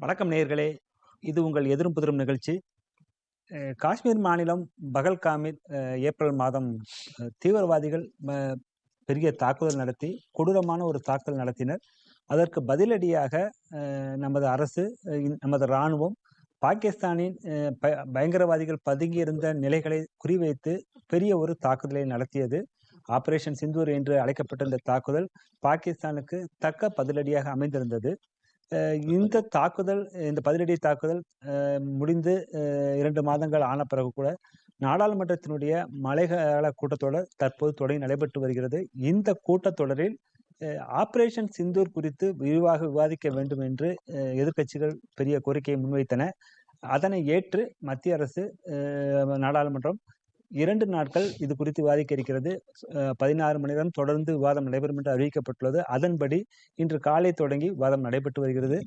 வணக்கம் நேர்களே இது உங்கள் எதிரும் புதிரும் நிகழ்ச்சி. காஷ்மீர் மாநிலம் பகல்காமில் ஏப்ரல் மாதம் தீவிரவாதிகள் ம- பெரிய தாக்குதல் நடத்தி கொடூரமான ஒரு தாக்குதல் நடத்தினர். அதற்கு பதிலடியாக நமது அரசு இந்- நமது இராணுவம் பாகிஸ்தானின் ப- பயங்கரவாதிகள் பதுங்கியிருந்த நிலைகளை குறிவைத்து பெரிய ஒரு தாக்குதலை நடத்தியது. ஆபரேஷன் சிந்தூர் என்று அழைக்கப்பட்ட இந்த தாக்குதல் பாகிஸ்தானுக்கு தக்க பதிலடியாக அமைந்திருந்தது. இந்த தாக்குதல் இந்த பதிலடி தாக்குதல் முடிந்து இரண்டு மாதங்கள் ஆன பிறகு கூட நாடாளுமன்றத்தினுடைய மழைக்கால கூட்டத்தொடர் தற்போது தொடங்கி நடைபெற்று வருகிறது. இந்த கூட்டத்தொடரில் ஆபரேஷன் சிந்தூர் குறித்து விரிவாக விவாதிக்க வேண்டும் என்று எதிர்க்கட்சிகள் பெரிய கோரிக்கையை முன்வைத்தன. அதனை ஏற்று மத்திய அரசு நாடாளுமன்றம் இரண்டு நாட்கள் இது குறித்து விவாதிக்க இருக்கிறது பதினாறு மணி நேரம் தொடர்ந்து விவாதம் நடைபெறும் என்று அறிவிக்கப்பட்டுள்ளது. அதன்படி இன்று காலை தொடங்கி விவாதம் நடைபெற்று வருகிறது.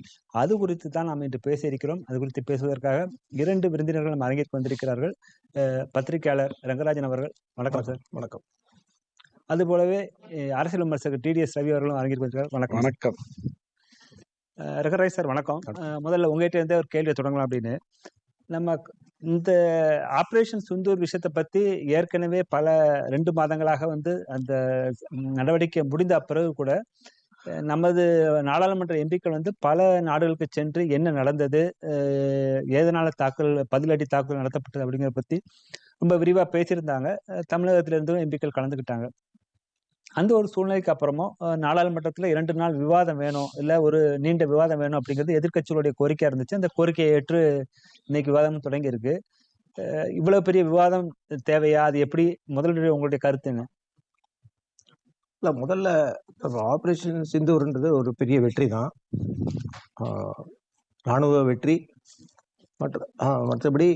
அது குறித்து தான் நாம் இன்று பேச இருக்கிறோம் அது குறித்து பேசுவதற்காக இரண்டு விருந்தினர்கள் நம்ம அரங்கிற்கு வந்திருக்கிறார்கள் பத்திரிகையாளர் ரங்கராஜன் அவர்கள். வணக்கம் சார். வணக்கம். அது போலவே அரசியல் விமர்சகர் டிடிஎஸ் ரவி அவர்களும் அரங்கிற்கு வந்திருக்கிறார். வணக்கம் வணக்கம். ரங்கராஜ் சார் வணக்கம். முதல்ல உங்ககிட்ட இருந்தே ஒரு கேள்வியை தொடங்கலாம் அப்படின்னு. நம்ம இந்த ஆப்ரேஷன் சுந்தூர் விஷயத்தை பத்தி ஏற்கனவே பல ரெண்டு மாதங்களாக வந்து அந்த நடவடிக்கை முடிந்த பிறகு கூட நமது நாடாளுமன்ற எம்பிக்கள் வந்து பல நாடுகளுக்கு சென்று என்ன நடந்தது ஏதனால தாக்குதல் பதிலடி தாக்குதல் நடத்தப்பட்டது அப்படிங்கிறத பத்தி ரொம்ப விரிவா பேசியிருந்தாங்க. தமிழகத்திலிருந்தும் எம்பிக்கள் கலந்துக்கிட்டாங்க. அந்த ஒரு சூழ்நிலைக்கு அப்புறமும் நாடாளுமன்றத்தில் இரண்டு நாள் விவாதம் வேணும் இல்லை ஒரு நீண்ட விவாதம் வேணும் அப்படிங்கிறது எதிர்கட்சிகளுடைய கோரிக்கையாக இருந்துச்சு. அந்த கோரிக்கையை ஏற்று இன்னைக்கு விவாதம் தொடங்கி இருக்கு. இவ்வளவு பெரிய விவாதம் தேவையா? அது எப்படி? முதல்ல உங்களுடைய கருத்து என்ன? முதல்ல ஆபரேஷன் சிந்தூர்ன்றது ஒரு பெரிய வெற்றி தான். ராணுவ வெற்றி. மற்ற மற்றபடி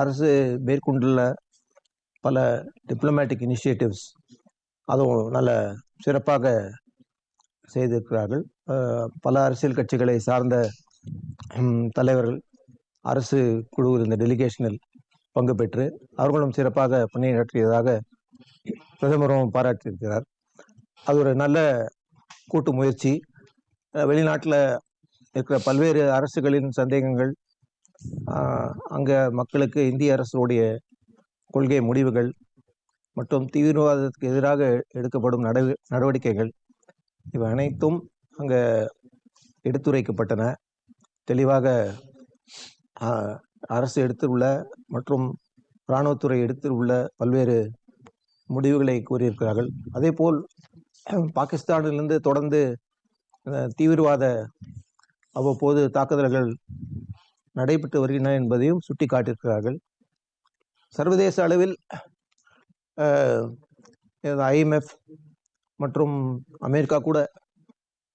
அரசு மேற்கொண்டுள்ள பல டிப்ளமேட்டிக் இனிஷியேட்டிவ்ஸ் அதுவும் நல்ல சிறப்பாக செய்திருக்கிறார்கள். பல அரசியல் கட்சிகளை சார்ந்த தலைவர்கள் அரசு குழு இந்த டெலிகேஷனில் பங்கு பெற்று அவர்களும் சிறப்பாக பணியாற்றியதாக பிரதமரும் பாராட்டியிருக்கிறார். அது ஒரு நல்ல கூட்டு முயற்சி. வெளிநாட்டில் இருக்கிற பல்வேறு அரசுகளின் சந்தேகங்கள் அங்கே மக்களுக்கு இந்திய அரசுடைய கொள்கை முடிவுகள் மற்றும் தீவிரவாதத்துக்கு எதிராக எடுக்கப்படும் நடவ நடவடிக்கைகள் இவை அனைத்தும் அங்கே எடுத்துரைக்கப்பட்டன. தெளிவாக அரசு எடுத்துள்ள மற்றும் இராணுவத்துறை எடுத்துள்ள பல்வேறு முடிவுகளை கூறியிருக்கிறார்கள். அதேபோல் பாகிஸ்தானிலிருந்து தொடர்ந்து தீவிரவாத அவ்வப்போது தாக்குதல்கள் நடைபெற்று வருகின்றன என்பதையும் சுட்டிக்காட்டியிருக்கிறார்கள். சர்வதேச அளவில் ஐஎம்எஃப் மற்றும் அமெரிக்கா கூட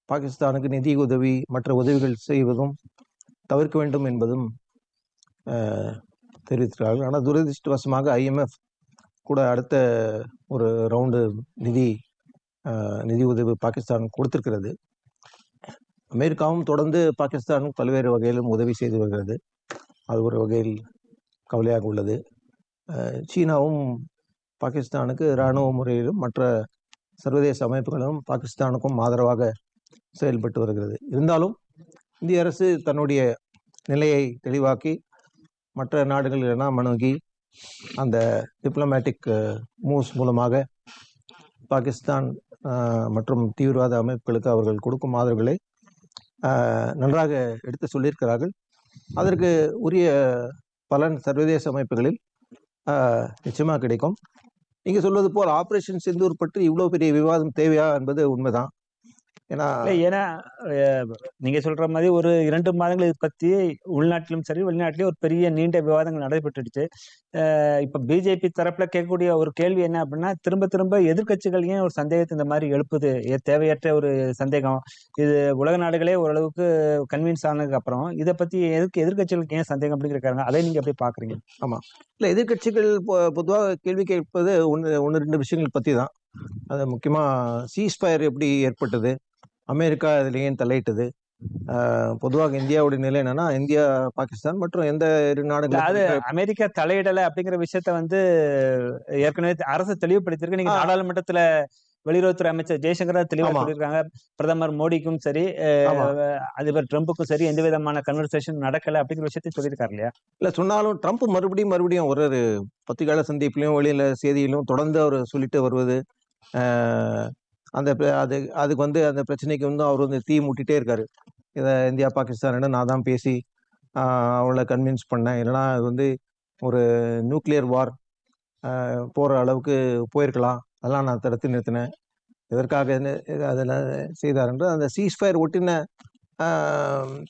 பாகிஸ்தானுக்கு நிதி உதவி மற்ற உதவிகள் செய்வதும் தவிர்க்க வேண்டும் என்பதும் தெரிவித்திருக்கிறார்கள். ஆனால் துரதிருஷ்டவசமாக ஐஎம்எஃப் கூட அடுத்த ஒரு ரவுண்டு நிதி நிதி உதவி பாகிஸ்தான் கொடுத்திருக்கிறது. அமெரிக்காவும் தொடர்ந்து பாகிஸ்தானுக்கு பல்வேறு வகையிலும் உதவி செய்து வருகிறது. அது ஒரு வகையில் கவலையாக உள்ளது. சீனாவும் பாகிஸ்தானுக்கு இராணுவ முறையிலும் மற்ற சர்வதேச அமைப்புகளும் பாகிஸ்தானுக்கும் ஆதரவாக செயல்பட்டு வருகிறது. இருந்தாலும் இந்திய அரசு தன்னுடைய நிலையை தெளிவாக்கி மற்ற நாடுகளெல்லாம் அணுகி அந்த டிப்ளமேட்டிக் மூவ்ஸ் மூலமாக பாகிஸ்தான் மற்றும் தீவிரவாத அமைப்புகளுக்கு அவர்கள் கொடுக்கும் ஆதரவுகளை நன்றாக எடுத்து சொல்லியிருக்கிறார்கள். அதற்கு உரிய பலன் சர்வதேச அமைப்புகளில் நிச்சயமாக கிடைக்கும். நீங்க சொல்வது போல் ஆபரேஷன் செந்தூர் பற்றி இவ்வளவு பெரிய விவாதம் தேவையா என்பது உண்மைதான். ஏன்னா இல்ல ஏன்னா நீங்க சொல்ற மாதிரி ஒரு இரண்டு மாதங்கள் இது பத்தி உள்நாட்டிலும் சரி வெளிநாட்டிலும் ஒரு பெரிய நீண்ட விவாதங்கள் நடைபெற்றுடுச்சு. இப்ப பிஜேபி தரப்புல கேட்கக்கூடிய ஒரு கேள்வி என்ன அப்படின்னா திரும்ப திரும்ப எதிர்க்கட்சிகள் ஏன் ஒரு சந்தேகத்தை இந்த மாதிரி எழுப்புது. தேவையற்ற ஒரு சந்தேகம். இது உலக நாடுகளே ஓரளவுக்கு கன்வின்ஸ் ஆனதுக்கு அப்புறம் இதை பத்தி எதுக்கு எதிர்க்கட்சிகளுக்கு ஏன் சந்தேகம் அப்படின்னு கேட்கறாங்க அதை நீங்க எப்படி பாக்குறீங்க இல்ல எதிர்க்கட்சிகள் பொ- பொதுவாக கேள்வி கேட்பது ஒன்று ஒன்று ரெண்டு விஷயங்கள் பற்றி தான். அது முக்கியமாக சீஸ்பயர் எப்படி ஏற்பட்டது? அமெரிக்கா இதில் ஏன் தலையிட்டது? பொதுவாக இந்தியாவுடைய நிலை என்னன்னா இந்தியா பாகிஸ்தான் மற்றும் எந்த இரு இல்ல அது அமெரிக்கா தலையிடல அப்படிங்கிற விஷயத்த வந்து ஏற்கனவே அரசு தெளிவுபடுத்தியிருக்கு. நீங்க. நாடாளுமன்றத்துல வெளியுறவுத்துறை அமைச்சர் ஜெய்சங்கர் தெளிவா ஆமா. சொல்லியிருக்காங்க. பிரதமர் மோடிக்கும் சரி அதிபர் ட்ரம்புக்கும் சரி எந்த விதமான கன்வர்சேஷன் நடக்கல அப்படிங்கிற விஷயத்தையும் சொல்லியிருக்காரு இல்லையா? இல்ல சொன்னாலும் ட்ரம்ப் மறுபடியும் மறுபடியும் ஒரு ஒரு பத்திரிகையாளர் சந்திப்பிலையும் வெளியில செய்தியிலும் தொடர்ந்து அவர் சொல்லிட்டு வருவது அந்த அது அதுக்கு வந்து அந்த பிரச்சனைக்கு வந்து அவர் வந்து தீ மூட்டிட்டே இருக்காரு. இதை இந்தியா பாகிஸ்தானிடம் நான் தான் பேசி அவளை கன்வின்ஸ் பண்ணேன். இல்லைன்னா அது வந்து ஒரு நியூக்ளியர் வார் போகிற அளவுக்கு போயிருக்கலாம். அதெல்லாம் நான் தடுத்து நிறுத்தினேன். இதற்காக என்ன அதில் செய்தார் என்று அந்த சீஸ்ஃபயர் ஒட்டின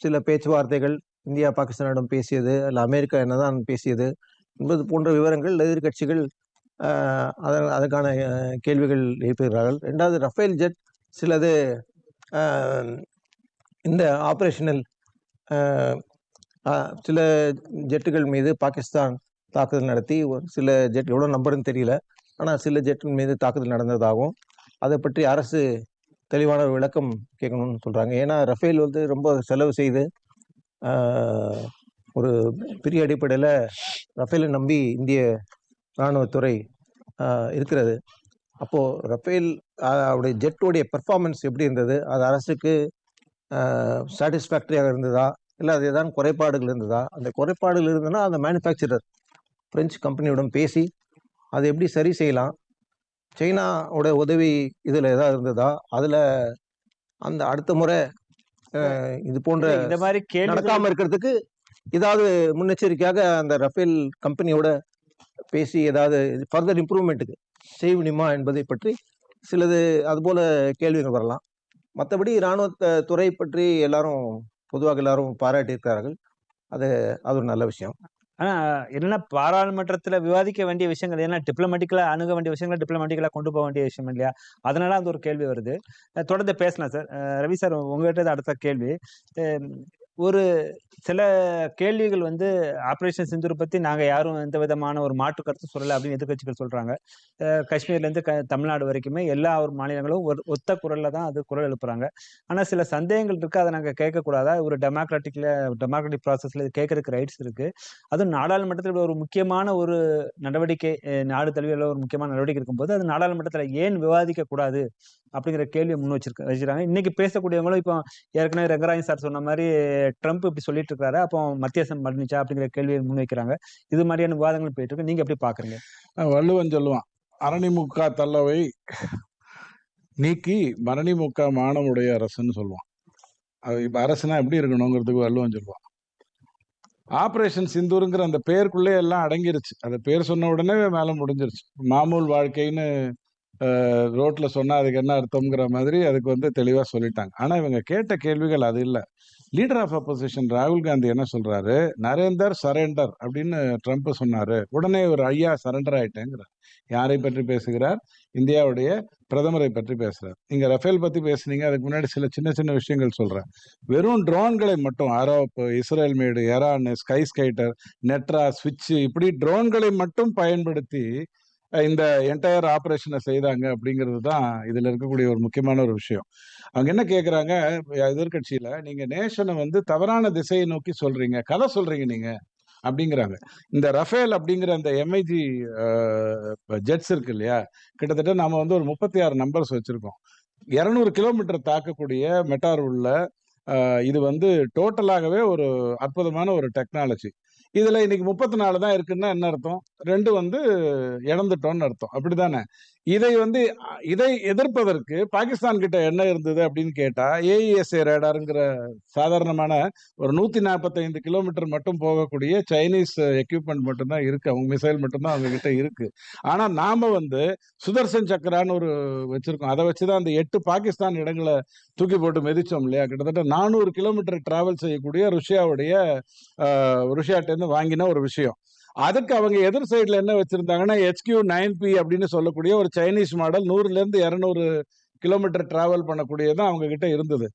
சில பேச்சுவார்த்தைகள் இந்தியா பாகிஸ்தானிடம் பேசியது அல்ல அமெரிக்கா என்னதான் பேசியது என்பது போன்ற விவரங்கள் எதிர்கட்சிகள் அதன் அதற்கான கேள்விகள் எழுப்புகிறார்கள் ரெண்டாவது ரஃபேல் ஜெட் சிலது இந்த ஆப்ரேஷனல் சில ஜெட்டுகள் மீது பாகிஸ்தான் தாக்குதல் நடத்தி ஒரு சில ஜெட் எவ்வளோ நம்பருன்னு தெரியல ஆனால் சில ஜெட்டின் மீது தாக்குதல் நடந்ததாகவும் அதை பற்றி அரசு தெளிவான ஒரு விளக்கம் கேட்கணும்னு சொல்கிறாங்க ஏன்னா ரஃபேல் வந்து ரொம்ப செலவு செய்து ஒரு பெரிய அடிப்படையில் ரஃபேலை நம்பி இந்திய இராணுவத்துறை இருக்கிறது. அப்போது ரஃபேல் அவருடைய ஜெட்டுடைய பெர்ஃபார்மன்ஸ் எப்படி இருந்தது? அது அரசுக்கு சாட்டிஸ்ஃபேக்டரியாக இருந்ததா? இல்லை அது ஏதாவது குறைபாடுகள் இருந்ததா? அந்த குறைபாடுகள் இருந்ததுன்னா அந்த மேனுஃபேக்சரர் பிரெஞ்சு கம்பெனியுடன் பேசி அதை எப்படி சரி செய்யலாம்? சைனாவோட உதவி இதில் ஏதாவது இருந்ததா? அதில் அந்த அடுத்த முறை இது போன்ற இந்த மாதிரி கேள்வி நடக்காம இருக்கிறதுக்கு ஏதாவது முன்னெச்சரிக்கையாக அந்த ரஃபேல் கம்பெனியோட பேசி ஏதாவது ஃபர்தர் இம்ப்ரூவ்மெண்ட்டுக்கு செய்ய முடியுமா என்பதை பற்றி சிலது அதுபோல் கேள்விகள் வரலாம். மற்றபடி இராணுவ துறை பற்றி எல்லாரும் பொதுவாக எல்லாரும் பாராட்டியிருக்கிறார்கள். அது அது ஒரு நல்ல விஷயம். ஆனால் என்ன பாராளுமன்றத்தில் விவாதிக்க வேண்டிய விஷயங்கள் ஏன்னா டிப்ளமேட்டிக்கலா அணுக வேண்டிய விஷயங்களை டிப்ளமேட்டிக்கலா கொண்டு போக வேண்டிய விஷயம் இல்லையா? அதனால அந்த ஒரு கேள்வி வருது. தொடர்ந்து பேசலாம் சார் ரவி சார் உங்ககிட்ட தான் அடுத்த கேள்வி. ஒரு சில கேள்விகள் வந்து ஆப்ரேஷன் சிந்தூர் பத்தி நாங்க யாரும் எந்த விதமான ஒரு மாற்று கருத்து சொல்லலை அப்படின்னு எதிர்க்கட்சிகள் சொல்றாங்க. காஷ்மீர்லேருந்து காஷ்மீர்ல இருந்து க- தமிழ்நாடு வரைக்குமே எல்லா ஒரு மாநிலங்களும் ஒரு ஒத்த குரல்ல தான் அது குரல் எழுப்புறாங்க. ஆனா சில சந்தேகங்கள் இருக்கு அதை நாங்க கேட்கக்கூடாதா? ஒரு டெமோக்ராட்டிக்ல டெமோக்ராட்டிக் ப்ராசஸ்ல கேட்கறதுக்கு ரைட்ஸ் இருக்கு. அதுவும் நாடாளுமன்றத்தில் ஒரு முக்கியமான ஒரு நடவடிக்கை நாடு தழுவிய ஒரு முக்கியமான நடவடிக்கை இருக்கும்போது அது நாடாளுமன்றத்தில் ஏன் விவாதிக்க கூடாது அப்படிங்கிற கேள்வியை முன் வச்சிருக்க வச்சிருக்காங்க. இன்னைக்கு பேசக்கூடியவங்களும் இப்போ ஏற்கனவே ரங்கராஜன் சார் சொன்ன மாதிரி ட்ரம்ப் இப்படி சொல்லிட்டு இருக்காரு அப்போ மத்திய பண்ணிச்சா அப்படிங்கிற கேள்வியை முன்வைக்கிறாங்க. இது மாதிரியான விவாதங்கள் போயிட்டு இருக்கு. நீங்க எப்படி பாக்குறீங்க வள்ளுவன் சொல்லுவான் அரணிமுக்கா தள்ளவை நீக்கி மரணிமுக்கா மாணவனுடைய அரசுன்னு சொல்லுவான். அது இப்ப அரசுனா எப்படி இருக்கணுங்கிறதுக்கு வள்ளுவன் சொல்லுவான். ஆப்ரேஷன் சிந்தூருங்கிற அந்த பேருக்குள்ளே எல்லாம் அடங்கிருச்சு. அந்த பேர் சொன்ன உடனே மேலே முடிஞ்சிருச்சு. மாமூல் வாழ்க்கைன்னு ரோட்டில் சொன்னால் அதுக்கு என்ன அர்த்தம்ங்கிற மாதிரி அதுக்கு வந்து தெளிவாக சொல்லிட்டாங்க. ஆனால் இவங்க கேட்ட கேள்விகள் அது இல்லை. லீடர் ஆஃப் அப்போசிஷன் ராகுல் காந்தி என்ன சொல்றாரு? நரேந்தர் சரண்டர் அப்படின்னு ட்ரம்ப் சொன்னாரு. உடனே ஒரு ஐயா சரண்டர் ஆயிட்டேங்கிறார். யாரை பற்றி பேசுகிறார்? இந்தியாவுடைய பிரதமரை பற்றி பேசுறார். நீங்க ரஃபேல் பத்தி பேசுனீங்க அதுக்கு முன்னாடி சில சின்ன சின்ன விஷயங்கள் சொல்றேன். வெறும் ட்ரோன்களை மட்டும் Harop Israel made Heron sky ஸ்கைட்டர் Netra ஸ்விட்ச் இப்படி ட்ரோன்களை மட்டும் பயன்படுத்தி இந்த என்டையர் ஆப்ரேஷனை செய்தாங்க அப்படிங்கிறது தான் இதில் இருக்கக்கூடிய ஒரு முக்கியமான ஒரு விஷயம். அவங்க என்ன கேட்குறாங்க எதிர்கட்சியில் நீங்கள் நேஷனை வந்து தவறான திசையை நோக்கி சொல்கிறீங்க கதை சொல்கிறீங்க நீங்கள் அப்படிங்கிறாங்க. இந்த ரஃபேல் அப்படிங்கிற அந்த எம்ஐஜி ஜெட்ஸ் இருக்கு இல்லையா? கிட்டத்தட்ட நாம வந்து ஒரு முப்பத்தி ஆறு நம்பர்ஸ் வச்சுருக்கோம். இரநூறு கிலோமீட்டர் தாக்கக்கூடிய மெட்டார் உள்ள இது வந்து டோட்டலாகவே ஒரு அற்புதமான ஒரு டெக்னாலஜி இதுல இன்னைக்கு முப்பத்தி நாலு தான் இருக்குன்னா என்ன அர்த்தம்? ரெண்டு வந்து இழந்துட்டோம்னு அர்த்தம். அப்படிதானே இதை வந்து இதை எதிர்ப்பதற்கு பாகிஸ்தான் கிட்ட என்ன இருந்தது அப்படின்னு கேட்டா ஏஇஎஸ்ஏ ரேடாருங்கிற சாதாரணமான ஒரு நூத்தி நாற்பத்தைந்து கிலோமீட்டர் மட்டும் போகக்கூடிய சைனீஸ் எக்யூப்மெண்ட் மட்டும்தான் இருக்கு. அவங்க மிசைல் மட்டும்தான் அவங்க கிட்ட இருக்கு. ஆனா நாம வந்து சுதர்சன் சக்கரான்னு ஒரு வச்சிருக்கோம். அதை வச்சுதான் அந்த எட்டு பாகிஸ்தான் இடங்களை தூக்கி போட்டு மிதிச்சோம் இல்லையா? கிட்டத்தட்ட நானூறு கிலோமீட்டர் டிராவல் செய்யக்கூடிய ருஷ்யாவுடைய ருஷியாட்டேருந்து ருஷ்யாட்டேருந்து வாங்கின ஒரு விஷயம். அதுக்கு அவங்க எதிர் சைடில் என்ன வச்சுருந்தாங்கன்னா ஹெச்கியூ நைன் பி அப்படின்னு சொல்லக்கூடிய ஒரு சைனீஸ் மாடல் நூறுலேருந்து இரநூறு கிலோமீட்டர் டிராவல் பண்ணக்கூடியது அவங்க கிட்ட இருந்தது.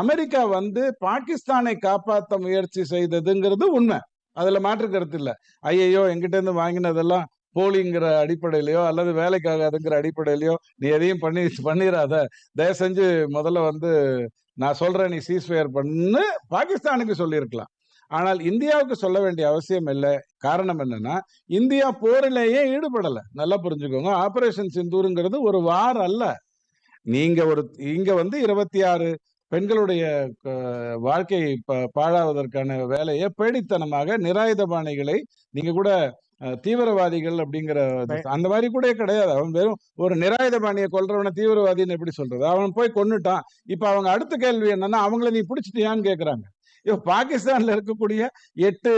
அமெரிக்கா வந்து பாகிஸ்தானை காப்பாற்ற முயற்சி செய்ததுங்கிறது உண்மை. அதில் மாற்று கருத்து இல்லை. ஐயையோ எங்கிட்டேருந்து வாங்கினதெல்லாம் போலிங்கிற அடிப்படையிலையோ அல்லது வேலைக்காகாதுங்கிற அடிப்படையிலையோ நீ எதையும் பண்ணி பண்ணிடாத தயவு செஞ்சு முதல்ல வந்து நான் சொல்கிறேன் நீ சீஸ்ஃபயர் பண்ணு. பாகிஸ்தானுக்கு சொல்லியிருக்கலாம். ஆனால் இந்தியாவுக்கு சொல்ல வேண்டிய அவசியம் இல்லை. காரணம் என்னன்னா இந்தியா போரிலேயே ஈடுபடல. நல்லா புரிஞ்சுக்கோங்க. ஆபரேஷன் சிந்தூருங்கிறது ஒரு வார் அல்ல. நீங்க ஒரு இங்க வந்து இருபத்தி ஆறு பெண்களுடைய வாழ்க்கை பாழாவதற்கான வேலையை பேடித்தனமாக நிராயுதபாணிகளை நீங்க கூட தீவிரவாதிகள் அப்படிங்கிற அந்த மாதிரி கூட கிடையாது. அவன் வெறும் ஒரு நிராயுதபாணியை கொல்றவனை தீவிரவாதின்னு எப்படி சொல்றது? அவன் போய் கொன்னுட்டான். இப்ப அவங்க அடுத்த கேள்வி என்னன்னா அவங்கள நீ பிடிச்சிட்டியான்னு கேக்குறாங்க. இப்ப பாகிஸ்தான்ல இருக்கக்கூடிய எட்டு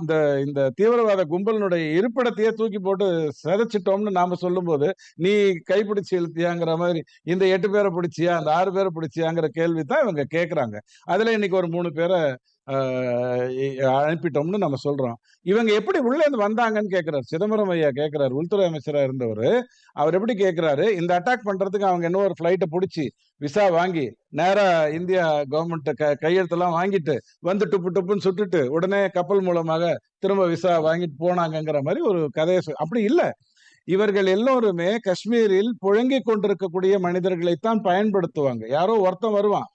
இந்த இந்த தீவிரவாத கும்பலினுடைய இருப்பிடத்தையே தூக்கி போட்டு சிதைச்சிட்டோம்னு நாம சொல்லும்போது நீ கைப்பிடிச்சு இழுத்தியாங்கிற மாதிரி இந்த எட்டு பேரை பிடிச்சியா அந்த ஆறு பேரை பிடிச்சியாங்கிற கேள்வி தான் இவங்க கேட்குறாங்க அதுல இன்னைக்கு ஒரு மூணு பேரை அனுப்பிட்டோம்னு நம்ம சொல்றோம். இவங்க எப்படி உள்ளே இருந்து வந்தாங்கன்னு கேட்கிறார். சிதம்பரம் ஐயா கேட்கிறார். உள்துறை அமைச்சராக இருந்தவர். அவர் எப்படி கேட்கிறாரு? இந்த அட்டாக் பண்றதுக்கு அவங்க என்ன ஒரு ஃப்ளைட்டை பிடிச்சி விசா வாங்கி நேராக இந்தியா கவர்மெண்ட் க கையெழுத்தெல்லாம் வாங்கிட்டு வந்து டுப்பு டுப்புன்னு சுட்டுட்டு உடனே கப்பல் மூலமாக திரும்ப விசா வாங்கிட்டு போனாங்கங்கிற மாதிரி ஒரு கதையை அப்படி இல்லை. இவர்கள் எல்லோருமே காஷ்மீரில் புழங்கிக் கொண்டிருக்கக்கூடிய மனிதர்களைத்தான் பயன்படுத்துவாங்க. யாரோ ஒருத்தன் வருவான்.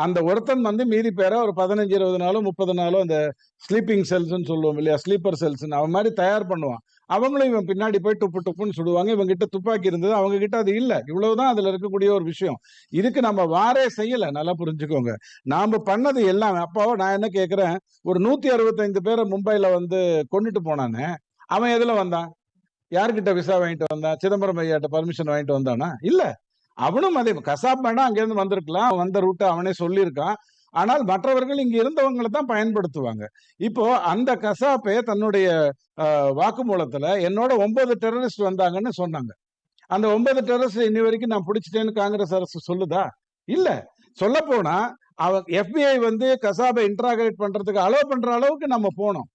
அந்த ஒருத்தன் வந்து மீதி பேரை ஒரு பதினஞ்சு இருபது நாளோ முப்பது நாளோ அந்த ஸ்லீப்பிங் செல்ஸ்ன்னு சொல்லுவோம் இல்லையா? ஸ்லீப்பர் செல்ஸ்ன்னு அவன் மாதிரி தயார் பண்ணுவான். அவங்களும் இவன் பின்னாடி போய் டுப்பு டுப்புன்னு சுடுவாங்க. இவங்க கிட்ட துப்பாக்கி இருந்தது. அவங்க கிட்ட அது இல்லை. இவ்வளவுதான் அதுல இருக்கக்கூடிய ஒரு விஷயம். இதுக்கு நம்ம வாரே செய்யல. நல்லா புரிஞ்சுக்கோங்க. நாம பண்ணது எல்லாமே அப்பாவோ நான் என்ன கேட்கிறேன் ஒரு நூத்தி அறுபத்தைந்து பேரை மும்பைல வந்து கொண்டுட்டு போனானே. அவன் எதுல வந்தான்? யார்கிட்ட விசா வாங்கிட்டு வந்தான்? சிதம்பரம் ஐயாட்ட பர்மிஷன் வாங்கிட்டு வந்தானா? இல்லை. அவனும் அதே கசாப் வேணா அங்கிருந்து வந்திருக்கலாம். வந்த ரூட்டை அவனே சொல்லியிருக்கான். ஆனால் மற்றவர்கள் இங்க இருந்தவங்களை தான் பயன்படுத்துவாங்க. இப்போ அந்த கசாப்பே தன்னுடைய ஆஹ், வாக்குமூலத்துல என்னோட ஒன்பது டெரரிஸ்ட் வந்தாங்கன்னு சொன்னாங்க. அந்த ஒன்பது டெரரிஸ்ட் இன்னி வரைக்கும் நான் பிடிச்சிட்டேன்னு காங்கிரஸ் அரசு சொல்லுதா? இல்ல. சொல்ல போனா அவ எஃபிஐ வந்து கசாபை இன்ட்ராகரேட் பண்றதுக்கு அலோவ் பண்ற அளவுக்கு நம்ம போனோம்.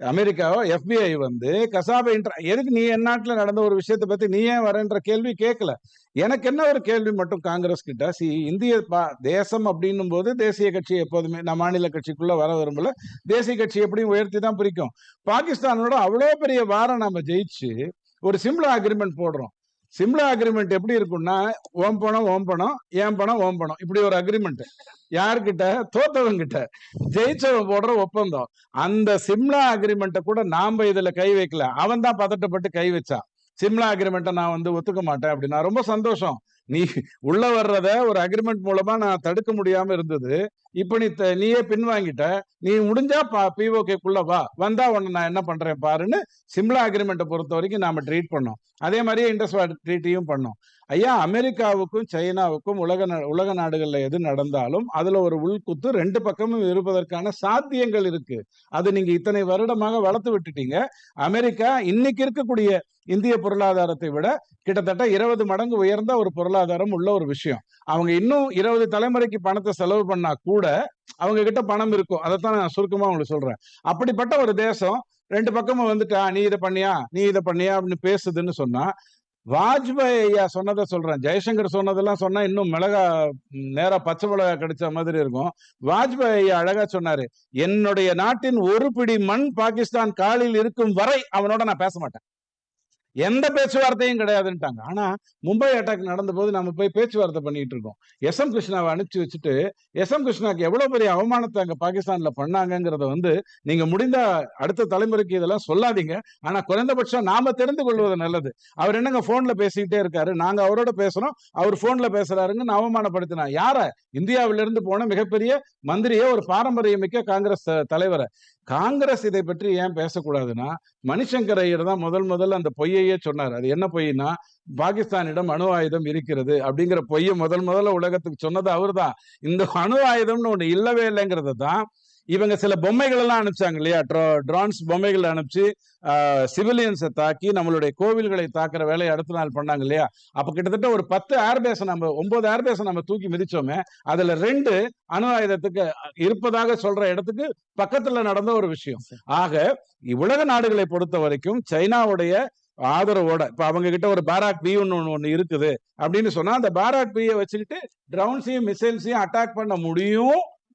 அமெரிக்காவோ எஃபிஐ வந்து கசாபை இன்ட்ரா எதுக்கு நீ என் நாட்டுல நடந்த ஒரு விஷயத்தை பத்தி நீ ஏன் வரன்ற கேள்வி கேட்கல எனக்கு என்ன ஒரு கேள்வி மட்டும் காங்கிரஸ் கிட்ட? சி இந்திய பா- தேசம் அப்படின்னும் போது தேசிய கட்சி எப்போதுமே நான் மாநில கட்சிக்குள்ள வர விரும்பல. தேசிய கட்சி எப்படியும் உயர்த்தி தான் பிரிக்கும். பாகிஸ்தானோட அவ்வளோ பெரிய வாரம் நம்ம ஜெயிச்சு ஒரு சிம்லா அக்ரிமெண்ட் போடுறோம். சிம்லா அக்ரிமெண்ட் எப்படி இருக்கும்னா ஓம் பணம் ஓம் பணம் ஏன் பணம் ஓம் பணம்? இப்படி ஒரு அக்ரிமெண்ட் யார்கிட்ட? தோத்தவன் கிட்ட ஜெயிச்சவன் போடுற ஒப்பந்தம். அந்த சிம்லா அக்ரிமெண்ட்டை கூட நாம இதுல கை வைக்கல. அவன் தான் பதட்டப்பட்டு கை வச்சான். சிம்லா அக்ரிமெண்ட்டை நான் வந்து ஒத்துக்க மாட்டேன் அப்படின்னா ரொம்ப சந்தோஷம். நீ உள்ள வர்றத ஒரு அக்ரிமெண்ட் மூலமா நான் தடுக்க முடியாம இருந்தது. இப்ப நீ த- நீயே பின்வாங்கிட்ட நீ முடிஞ்சா பா பிஓகேக்குள்ள வா. வந்தா உன்னை நான் என்ன பண்றேன் பாருன்னு சிம்லா அக்ரிமெண்ட்டை பொறுத்த வரைக்கும் நாம ட்ரீட் பண்ணோம். அதே மாதிரியே இண்டஸ்வாட் ட்ரீட்டையும் பண்ணோம். ஐயா அமெரிக்காவுக்கும் சைனாவுக்கும் உலக உலக நாடுகளில் எது நடந்தாலும் அதுல ஒரு உள்குத்து ரெண்டு பக்கமும் இருப்பதற்கான சாத்தியங்கள் இருக்கு. அது நீங்க இத்தனை வருடமாக வளர்த்து விட்டுட்டீங்க. அமெரிக்கா இன்னைக்கு இருக்கக்கூடிய இந்திய பொருளாதாரத்தை விட கிட்டத்தட்ட இருபது மடங்கு உயர்ந்த ஒரு பொருளாதாரம் உள்ள ஒரு விஷயம். அவங்க இன்னும் இருபது தலைமுறைக்கு பணத்தை செலவு பண்ணா கூட அவங்க கிட்ட பணம் இருக்கும். அதைத்தான் நான் சுருக்கமா உங்களுக்கு சொல்றேன். அப்படிப்பட்ட ஒரு தேசம் ரெண்டு பக்கமும் வந்துட்டா நீ இதை பண்ணியா நீ இதை பண்ணியா அப்படின்னு பேசுதுன்னு சொன்னா வாஜ்பாய் ஐயா சொன்னதை சொல்றேன். ஜெய்சங்கர் சொன்னதெல்லாம் சொன்னா இன்னும் மிளகா நேரா பச்சை மிளகா கிடைச்ச மாதிரி இருக்கும். வாஜ்பாய் ஐயா அழகா சொன்னாரு என்னுடைய நாட்டின் ஒரு பிடி மண் பாகிஸ்தான் காலில் இருக்கும் வரை அவனோட நான் பேச மாட்டேன். எந்த பேச்சுவார்த்தையும் கிடையாதுன்ட்டாங்க. ஆனா மும்பை அட்டாக் நடந்த போது நம்ம போய் பேச்சுவார்த்தை பண்ணிட்டு இருக்கோம். எஸ் எம் கிருஷ்ணாவை அனுப்பிச்சு வச்சுட்டு எஸ் எம் கிருஷ்ணாக்கு எவ்வளவு பெரிய அவமானத்தை அங்க பாகிஸ்தான்ல பண்ணாங்கிறத வந்து நீங்க முடிந்த அடுத்த தலைமுறைக்கு இதெல்லாம் சொல்லாதீங்க. ஆனா குறைந்தபட்சம் நாம தெரிந்து கொள்வது நல்லது. அவர் என்னங்க போன்ல பேசிக்கிட்டே இருக்காரு? நாங்க அவரோட பேசுறோம். அவர் போன்ல பேசுறாருன்னு அவமானப்படுத்தினா யார? இந்தியாவிலிருந்து போன மிகப்பெரிய மந்திரியே ஒரு பாரம்பரியமிக்க காங்கிரஸ் தலைவரை. காங்கிரஸ் இதை பற்றி ஏன் பேசக்கூடாதுன்னா மணிசங்கர் ஐயர் தான் முதல் முதல்ல அந்த பொய்யையே சொன்னார். அது என்ன பொய்னா பாகிஸ்தானிடம் அணு ஆயுதம் இருக்கிறது அப்படிங்கிற பொய்யை முதல் முதல்ல உலகத்துக்கு சொன்னது அவர்தான். இந்த அணு ஆயுதம்னு ஒண்ணு இல்லவே இல்லைங்கிறது தான் இவங்க சில பொம்மைகள் எல்லாம் அனுப்பிச்சாங்க இல்லையா? ட்ரான்ஸ் பொம்மைகள் அனுப்பிச்சு சிவிலியன்ஸை தாக்கி நம்மளுடைய கோவில்களை தாக்குற வேலையை அடுத்த நாள் பண்ணாங்க இல்லையா? அப்ப கிட்டத்தட்ட ஒரு பத்து ஏர்பேஸை நம்ம ஒன்பது ஏர்பேஸை நம்ம தூக்கி மிதிச்சோமே அதுல ரெண்டு அணு ஆயுதத்துக்கு இருப்பதாக சொல்ற இடத்துக்கு பக்கத்துல நடந்த ஒரு விஷயம். ஆக உலக நாடுகளை பொறுத்த வரைக்கும் சைனாவுடைய ஆதரவோட இப்ப அவங்க கிட்ட ஒரு பாராக் பி ஒன்னு ஒண்ணு இருக்குது அப்படின்னு சொன்னா அந்த பாராக் பியை வச்சுக்கிட்டு ட்ரவுன்ஸையும் மிசைல்ஸையும் அட்டாக் பண்ண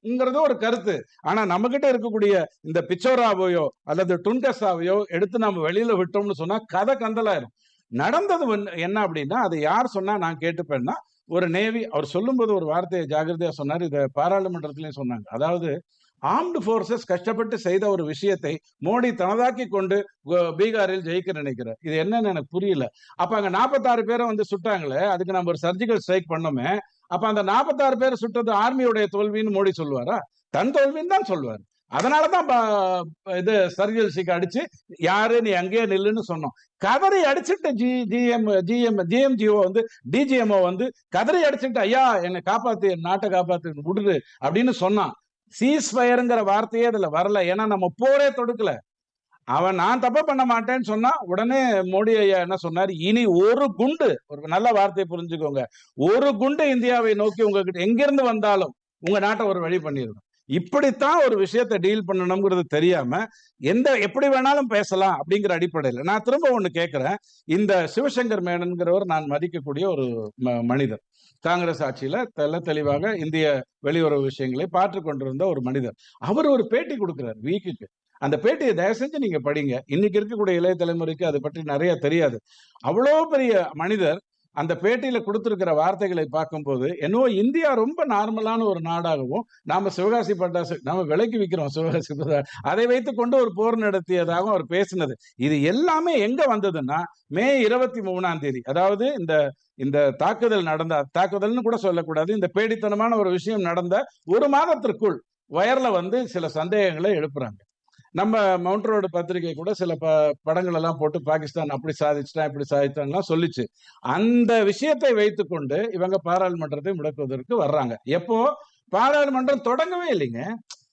ங்கிறது ஒரு கருத்து. ஆனா நம்ம கிட்ட இருக்கக்கூடிய இந்த பிச்சோராவையோ அல்லது டுன்கஸாவையோ எடுத்து நம்ம வெளியில விட்டோம்னு சொன்னா கதை கந்தலாயிரும். நடந்தது என்ன அப்படின்னா அதை யார் சொன்னா நான் கேட்டுப்பேன்னா ஒரு நேவி அவர் சொல்லும்போது ஒரு வார்த்தையை ஜாகிரதையா சொன்னார் இதை பாராளுமன்றத்திலயும் சொன்னாங்க. அதாவது ஆர்ம்டு ஃபோர்ஸஸ் கஷ்டப்பட்டு செய்த ஒரு விஷயத்தை மோடி தனதாக்கி கொண்டு பீகாரில் ஜெயிக்க நினைக்கிறார். இது என்னன்னு எனக்கு புரியல. அப்ப அங்க நாற்பத்தாறு பேரை வந்து சுட்டாங்களே அதுக்கு நம்ம ஒரு சர்ஜிக்கல் ஸ்ட்ரைக் பண்ணோமே அப்ப அந்த நாற்பத்தாறு பேர் சுட்டது ஆர்மியுடைய தோல்வின்னு மோடி சொல்லுவாரா? தன் தோல்வின்னு தான் சொல்லுவார். அதனாலதான் இது சர்ஜல் ஸ்ட்ரைக் அடிச்சு யாரு நீ அங்கேயே நில்லுன்னு சொன்னோம். கதறி அடிச்சுட்டு ஜி ஜிஎம் ஜிஎம் ஜிஎம்ஜிஓ வந்து டிஜிஎம்ஓ வந்து கதறி அடிச்சுட்டு ஐயா என்னை காப்பாத்து என் நாட்டை காப்பாத்து விடுது அப்படின்னு சொன்னான். சீஸ் ஃபயருங்கிற வார்த்தையே அதுல வரல. ஏன்னா நம்ம போரே தொடுக்கல. அவன் நான் தப்ப பண்ண மாட்டேன்னு சொன்னா உடனே மோடி ஐயா என்ன சொன்னார்? இனி ஒரு குண்டு ஒரு நல்ல வார்த்தையை புரிஞ்சுக்கோங்க. ஒரு குண்டு இந்தியாவை நோக்கி உங்ககிட்ட எங்கிருந்து வந்தாலும் உங்க நாட்டை ஒரு வழி பண்ணிருக்கும் இப்படித்தான் ஒரு விஷயத்தை டீல் பண்ணணுங்கிறது தெரியாம எந்த எப்படி வேணாலும் பேசலாம் அப்படிங்கிற அடிப்படையில். நான் திரும்ப ஒண்ணு கேட்கிறேன் இந்த சிவசங்கர் மேனன்கிறவர் நான் மதிக்கக்கூடிய ஒரு ம- மனிதர். காங்கிரஸ் ஆட்சியில தெல்ல தெளிவாக இந்திய வெளியுறவு விஷயங்களை பார்த்து கொண்டிருந்த ஒரு மனிதர். அவர் ஒரு பேட்டி கொடுக்கிறார் வீக்குக்கு. அந்த பேட்டியை தயவு செஞ்சு நீங்க படிங்க. இன்னைக்கு இருக்கக்கூடிய இளைய தலைமுறைக்கு அதை பற்றி நிறைய தெரியாது. அவ்வளோ பெரிய மனிதர் அந்த பேட்டியில கொடுத்திருக்கிற வார்த்தைகளை பார்க்கும்போது என்னவோ இந்தியா ரொம்ப நார்மலான ஒரு நாடாகவும் நாம சிவகாசி பட்டாசு நாம விலைக்கு விற்கிறோம் சிவகாசி பட்டாசு அதை வைத்து கொண்டு ஒரு போர் நடத்தியதாகவும் அவர் பேசினது. இது எல்லாமே எங்க வந்ததுன்னா மே இருபத்தி மூணாம் தேதி. அதாவது இந்த இந்த தாக்குதல் நடந்த தாக்குதல்னு கூட சொல்லக்கூடாது இந்த பேடித்தனமான ஒரு விஷயம் நடந்த ஒரு மாதத்திற்குள் வயர்ல வந்து சில சந்தேகங்களை எழுப்புறாங்க. நம்ம மவுண்ட் ரோடு பத்திரிகை கூட சில ப படங்கள் எல்லாம் போட்டு பாகிஸ்தான் அப்படி சாதிச்சிட்டான் இப்படி சாதிச்சான்லாம் சொல்லிச்சு. அந்த விஷயத்தை வைத்துக்கொண்டு இவங்க பாராளுமன்றத்தை முடக்குவதற்கு வர்றாங்க. எப்போ? பாராளுமன்றம் தொடங்கவே இல்லைங்க.